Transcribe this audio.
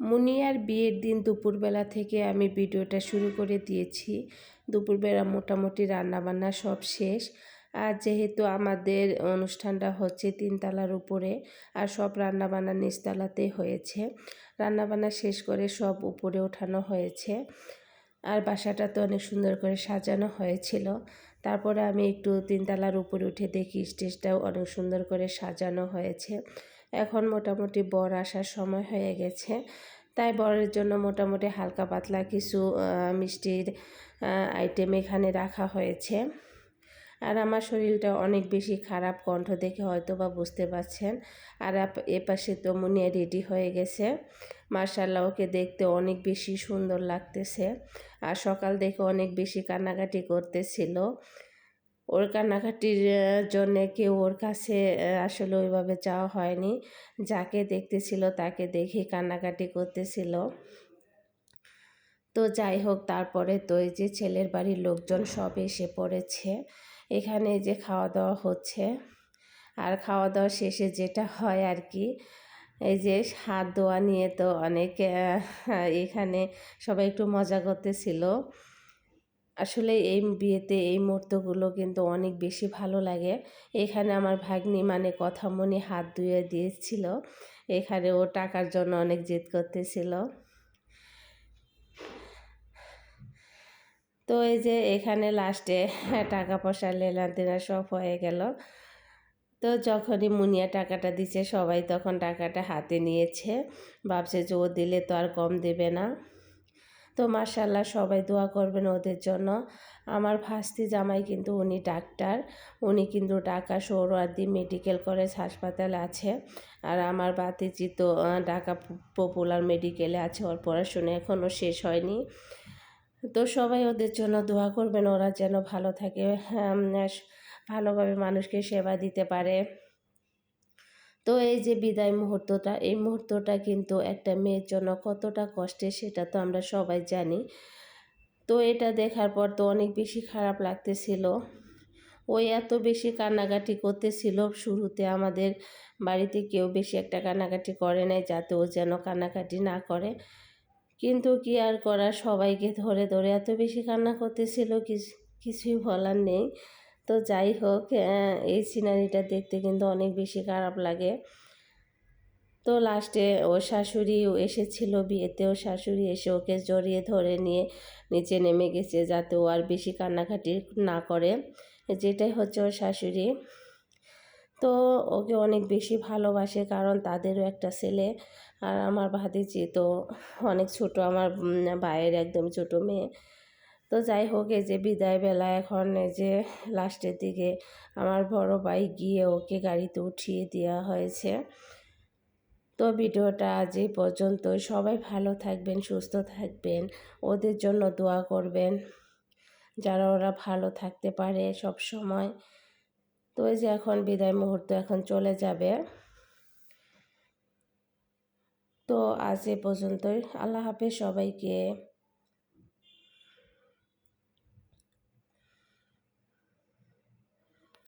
Meunière বিয়ের দিন দুপুরবেলা থেকে আমি ভিডিওটা শুরু করে দিয়েছি। দুপুরবেলা মোটামুটি রান্নাবান্না সব শেষ। আর যেহেতু আমাদের অনুষ্ঠানটা হচ্ছে তিনতলার উপরে, আর সব রান্নাবান্না নিচতলাতেই হয়েছে। রান্নাবান্না শেষ করে সব উপরে ওঠানো হয়েছে। আর বাসাটা তো অনেক সুন্দর করে সাজানো হয়েছিল। তারপরে আমি একটু তিনতলার উপরে উঠে দেখি স্টেজটাও অনেক সুন্দর করে সাজানো হয়েছে। এখন মোটামুটি বর আসার সময় হয়ে গেছে। তাই বরের জন্য মোটামুটি হালকা পাতলা কিছু মিষ্টির আইটেম এখানে রাখা হয়েছে। আর আমার শরীরটা অনেক বেশি খারাপ কণ্ঠ দেখে হয়তো বা বুঝতে পারছেন। আর এপাশে তো মুনিয়া রেডি হয়ে গেছে। মার্শাল্লাহ ওকে দেখতে অনেক বেশি সুন্দর লাগতেছে। আর সকাল দেখে অনেক বেশি কান্নাকাটি করতেছিল। ওর কান্নাকাটির জন্যে কেউ ওর কাছে আসলে ওইভাবে যাওয়া হয়নি। যাকে দেখতেছিল তাকে দেখে কান্নাকাটি করতেছিল। তো যাই হোক, তারপরে তো এই যে ছেলের বাড়ির লোকজন সব এসে পড়েছে। এখানে যে খাওয়া দাওয়া হচ্ছে। আর খাওয়া দাওয়া শেষে যেটা হয় আর কি, এই যে হাত ধোয়া নিয়ে তো অনেক এখানে সবাই একটু মজা করতেছিল। আসলে এই বিয়েতে এই মুহূর্তগুলো কিন্তু অনেক বেশি ভালো লাগে। এখানে আমার ভাগ্নি মানে কথা মনে হাত ধুয়ে দিয়েছিল। এখানে ও টাকার জন্য অনেক জেদ করতেছিল। তো এই যে এখানে লাস্টে টাকা পয়সা লেনা দেনা সব হয়ে গেল। তো যখনই মুনিয়া টাকাটা দিচ্ছে সবাই তখন টাকাটা হাতে নিয়েছে। ভাবছে যে ও দিলে তো আর কম দেবে না। তো মার্শাল্লাহ সবাই দোয়া করবেন ওদের জন্য। আমার ভাস্তি জামাই কিন্তু উনি ডাক্তার। উনি কিন্তু ঢাকা সৌরওয়ার্দি মেডিকেল কলেজ হাসপাতাল আছে। আর আমার বাতিজি তো ঢাকা পপুলার মেডিকেলে আছে। ওর পড়াশোনা এখনও শেষ হয়নি। তো সবাই ওদের জন্য দোয়া করবেন। ওরা যেন ভালো থাকে হ্যাঁ, ভালোভাবে মানুষকে সেবা দিতে পারে। তো এই যে বিদায় মুহূর্তটা, এই মুহূর্তটা কিন্তু একটা মেয়ের জন্য কতটা কষ্টের সেটা তো আমরা সবাই জানি। তো এটা দেখার পর তো অনেক বেশি খারাপ লাগতেছিল। ওই এত বেশি কান্নাকাটি করতেছিল শুরুতে আমাদের বাড়িতে কেউ বেশি একটা কান্নাকাটি করে নাই যাতে ও যেন কান্নাকাটি না করে। কিন্তু কি আর করা সবাইকে ধরে ধরে এত বেশি কান্না করতেছিল কিছুই বলার নেই। তো যাই হোক এই সিনারিটা দেখতে কিন্তু অনেক বেশি খারাপ লাগে। তো লাস্টে ও শাশুড়ি এসেছিল বিয়েতে, ও শাশুড়ি এসে ওকে জড়িয়ে ধরে নিয়ে নিচে নেমে গেছে যাতে ও আর বেশি কান্নাকাটি না করে। যেটাই হচ্ছে ওর শাশুড়ি। তো ওকে অনেক বেশি ভালোবাসে কারণ তাদেরও একটা ছেলে। আর আমার ভাতিজি তো অনেক ছোট, আমার ভাইয়ের একদম ছোট মেয়ে। তো যাই হোক, এই যে বিদায় বেলা এখন, এই যে লাস্টের দিকে আমার বড় ভাই গিয়ে ওকে গাড়িতে উঠিয়ে দেওয়া হয়েছে। তো ভিডিওটা আজ এই পর্যন্ত সবাই ভালো থাকবেন, সুস্থ থাকবেন, ওদের জন্য দোয়া করবেন, যারা ওরা ভালো থাকতে পারে সব সময়। তো এই যে এখন বিদায় মুহূর্ত এখন চলে যাবে। তো আজ এ পর্যন্তই। আল্লাহ হাফেজ সবাইকে।